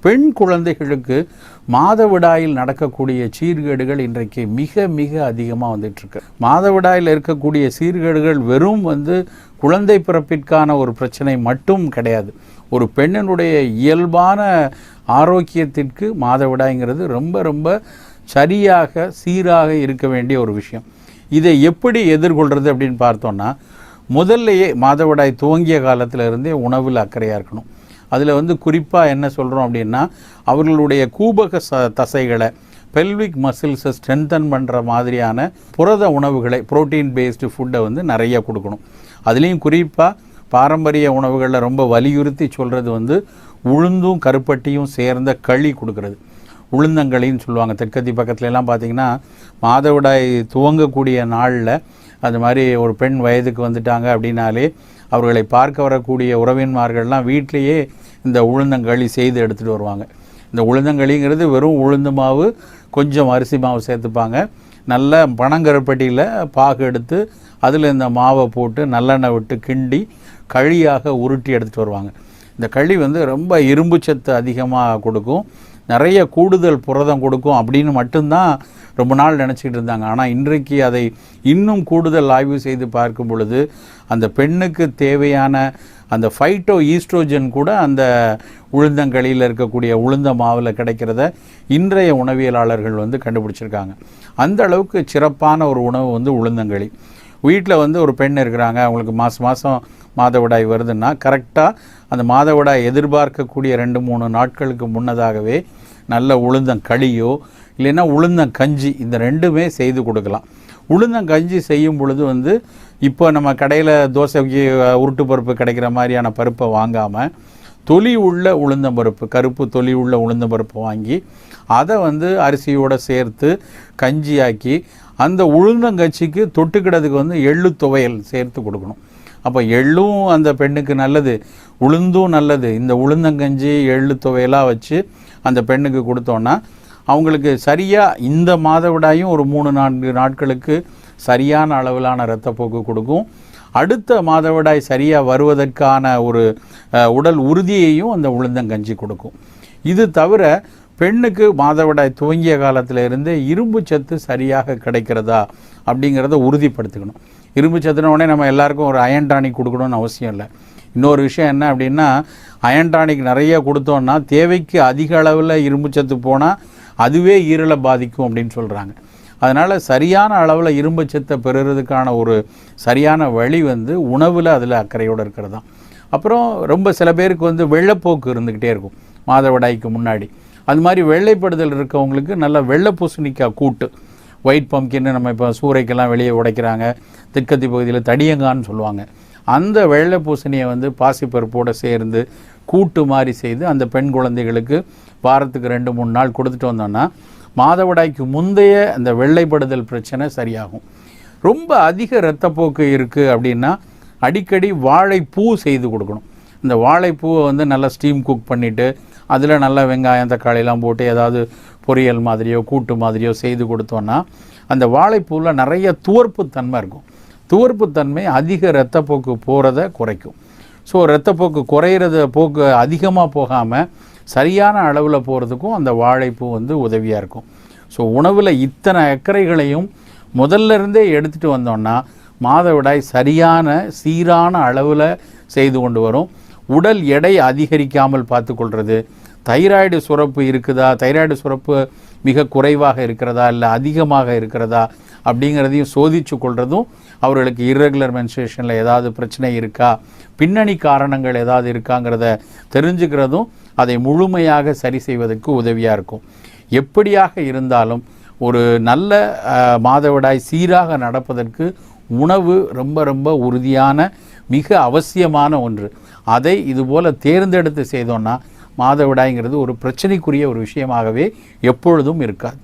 பெண் குழந்தைகளுக்கு மாதவிடாயில் நடக்கக்கூடிய சீர்கேடுகள் இன்றைக்கு மிக மிக அதிகமாக வந்துட்டுருக்கு. மாதவிடாயில் இருக்கக்கூடிய சீர்கேடுகள் வெறும் வந்து குழந்தை பிறப்பிற்கான ஒரு பிரச்சனை மட்டும் கிடையாது. ஒரு பெண்ணினுடைய இயல்பான ஆரோக்கியத்திற்கு மாதவிடாய்ங்கிறது ரொம்ப ரொம்ப சரியாக சீராக இருக்க வேண்டிய ஒரு விஷயம். இதை எப்படி எதிர்கொள்கிறது அப்படின்னு பார்த்தோன்னா முதல்லையே மாதவிடாய் துவங்கிய காலத்தில் இருந்தே உணவில் அக்கறையாக இருக்கணும். அதில் வந்து குறிப்பாக என்ன சொல்கிறோம் அப்படின்னா அவர்களுடைய கூபக ச தசைகளை பெல்விக் மசில்ஸை ஸ்ட்ரென்தன் பண்ணுற மாதிரியான புரத உணவுகளை புரோட்டீன் பேஸ்டு ஃபுட்டை வந்து நிறைய கொடுக்கணும். அதுலேயும் குறிப்பாக பாரம்பரிய உணவுகளில் ரொம்ப வலியுறுத்தி சொல்கிறது வந்து உளுந்தும் கருப்பட்டியும் சேர்ந்த களி கொடுக்கறது. உளுந்தங்களின்னு சொல்லுவாங்க. தெற்கத்தி பக்கத்துலலாம் பார்த்திங்கன்னா மாதவிடாய் துவங்கக்கூடிய நாளில் அது மாதிரி ஒரு பெண் வயதுக்கு வந்துட்டாங்க அப்படின்னாலே அவர்களை பார்க்க வரக்கூடிய உறவின்மார்கள்லாம் வீட்டிலேயே இந்த உளுந்தங்களி செய்து எடுத்துகிட்டு வருவாங்க. இந்த உளுந்தங்களிங்கிறது வெறும் உளுந்து மாவு கொஞ்சம் அரிசி மாவு சேர்த்துப்பாங்க. நல்ல பனங்கருப்பட்டியில் பாகு எடுத்து அதில் இந்த மாவை போட்டு நல்லெண்ணெய் விட்டு கிண்டி களியாக உருட்டி எடுத்துகிட்டு வருவாங்க. இந்த களி வந்து ரொம்ப இரும்பு சத்து அதிகமாக கொடுக்கும். நிறைய கூடுதல் புரதம் கொடுக்கும் அப்படின்னு மட்டும்தான் ரொம்ப நாள் நினச்சிக்கிட்டு இருந்தாங்க. ஆனால் இன்றைக்கு அதை இன்னும் கூடுதல் ஆய்வு செய்து பார்க்கும் பொழுது அந்த பெண்ணுக்கு தேவையான அந்த ஃபைட்டோ ஈஸ்ட்ரோஜன் கூட அந்த உளுந்தங்களியில் இருக்கக்கூடிய உளுந்த மாவில் கிடைக்கிறத இன்றைய உணவியலாளர்கள் வந்து கண்டுபிடிச்சிருக்காங்க. அந்த அளவுக்கு சிறப்பான ஒரு உணவு வந்து உளுந்தங்களி. வீட்டில் வந்து ஒரு பெண் இருக்கிறாங்க அவங்களுக்கு மாதம் மாதம் மாதவிடாய் வருதுன்னா கரெக்டாக அந்த மாதவிடாய் எதிர்பார்க்கக்கூடிய ரெண்டு மூணு நாட்களுக்கு முன்னதாகவே நல்ல உளுந்தங்களியோ இல்லைன்னா உளுந்தங்கஞ்சி இந்த ரெண்டுமே செய்து கொடுக்கலாம். உளுந்தங்கஞ்சி செய்யும் பொழுது வந்து இப்போ நம்ம கடையில் தோசைக்கு உருட்டு பருப்பு கிடைக்கிற மாதிரியான பருப்பை வாங்காமல் தொலி உள்ள உளுந்தம் பருப்பு கருப்பு தொலி உள்ள உளுந்தம்பருப்பு வாங்கி அதை வந்து அரிசியோடு சேர்த்து கஞ்சியாக்கி அந்த உளுந்தங்கச்சிக்கு தொட்டுக்கிடதுக்கு வந்து எள்ளு துவையல் சேர்த்து கொடுக்கணும். அப்போ எள்ளும் அந்த பெண்ணுக்கு நல்லது உளுந்தும் நல்லது. இந்த உளுந்தங்கஞ்சி எள்ளு துவையலாக வச்சு அந்த பெண்ணுக்கு கொடுத்தோன்னா அவங்களுக்கு சரியாக இந்த மாதவிடாயும் ஒரு மூணு நான்கு நாட்களுக்கு சரியான அளவிலான இரத்தப்போக்கு கொடுக்கும். அடுத்த மாதவிடாய் சரியாக வருவதற்கான ஒரு உடல் உறுதியையும் அந்த உளுந்தங்கஞ்சி கொடுக்கும். இது தவிர பெண்ணுக்கு மாதவிடாய் துவங்கிய காலத்தில் இருந்தே இரும்பு சத்து சரியாக கிடைக்கிறதா அப்படிங்கிறத உறுதிப்படுத்திக்கணும். இரும்பு சத்துனோடனே நம்ம எல்லாருக்கும் ஒரு அயன் டானிக் கொடுக்கணும்னு அவசியம் இல்லை. இன்னொரு விஷயம் என்ன அப்படின்னா அயன் டானிக் நிறைய கொடுத்தோன்னா தேவைக்கு அதிக அளவில் இரும்பு சத்து போனால் அதுவே ஈரலை பாதிக்கும் அப்படின்னு சொல்கிறாங்க அதனால் சரியான அளவில் இரும்பு சத்தை பெறுறதுக்கான ஒரு சரியான வழி வந்து உணவில் அதில் அக்கறையோடு இருக்கிறது தான் அப்புறம் ரொம்ப சில பேருக்கு வந்து வெள்ளப்போக்கு இருந்துக்கிட்டே இருக்கும். மாதவிடாய்க்கு முன்னாடி. அது மாதிரி வெள்ளைப்படுதல் இருக்கவங்களுக்கு நல்ல வெள்ளை பூசணிக்காய் கூட்டு. ஒயிட் பம்கின்னு நம்ம இப்போ சூறைக்கெல்லாம் வெளியே உடைக்கிறாங்க. தெற்கத்தி பகுதியில் தடியங்கான்னு சொல்லுவாங்க. அந்த வெள்ளை பூசணியை வந்து பாசிப்பருப்போடு சேர்ந்து கூட்டு மாதிரி செய்து அந்த பெண் குழந்தைகளுக்கு வாரத்துக்கு ரெண்டு மூணு நாள் கொடுத்துட்டு வந்தோம்னா மாதவிடாய்க்கு முந்தைய அந்த வெள்ளைப்படுதல் பிரச்சனை சரியாகும். ரொம்ப அதிக இரத்தப்போக்கு இருக்குது அப்படின்னா அடிக்கடி வாழைப்பூ செய்து கொடுக்கணும். இந்த வாழைப்பூவை வந்து நல்லா ஸ்டீம் குக் பண்ணிவிட்டு அதில் நல்லா வெங்காயம் தக்காளிலாம் போட்டு ஏதாவது பொரியல் மாதிரியோ கூட்டு மாதிரியோ செய்து கொடுத்தோன்னா அந்த வாழைப்பூவில் நிறைய துவர்ப்பு தன்மை இருக்கும். துவர்ப்பு தன்மை அதிக இரத்தப்போக்கு போகிறத குறைக்கும். ஸோ இரத்தப்போக்கு குறையிறத போக்கு அதிகமாக போகாமல் சரியான அளவில் போகிறதுக்கும் அந்த வாழைப்பூ வந்து உதவியாக இருக்கும். ஸோ உணவில் இத்தனை அக்கறைகளையும் முதல்ல இருந்தே எடுத்துகிட்டு வந்தோம்னா மாதவிடாய் சரியான சீரான அளவில் செய்து கொண்டு வரும். உடல் எடை அதிகரிக்காமல் பார்த்துக்கொள்வது தைராய்டு சுரப்பு இருக்குதா? தைராய்டு சுரப்பு மிக குறைவாக இருக்கிறதா? இல்லை அதிகமாக இருக்கிறதா? அப்படிங்கிறதையும் சோதிச்சு கொள்வதும் அவர்களுக்கு இர்ரெகுலர் menstruationல ஏதாவது பிரச்சனை இருக்கா? பின்னணி காரணங்கள் ஏதாவது இருக்காங்கிறத தெரிஞ்சுக்கிறதும் அதை முழுமையாக சரி செய்வதற்கு உதவியாக இருக்கும். எப்படியாக இருந்தாலும் ஒரு நல்ல மாதவிடாய் சீராக நடப்பதற்கு உணவு ரொம்ப ரொம்ப உறுதியான மிக அவசியமான ஒன்று. அதை இதுபோல் தேர்ந்தெடுத்து செய்தோன்னா மாதவிடாய்ங்கிறது ஒரு பிரச்சனைக்குரிய ஒரு விஷயமாகவே எப்பொழுதும் இருக்காது.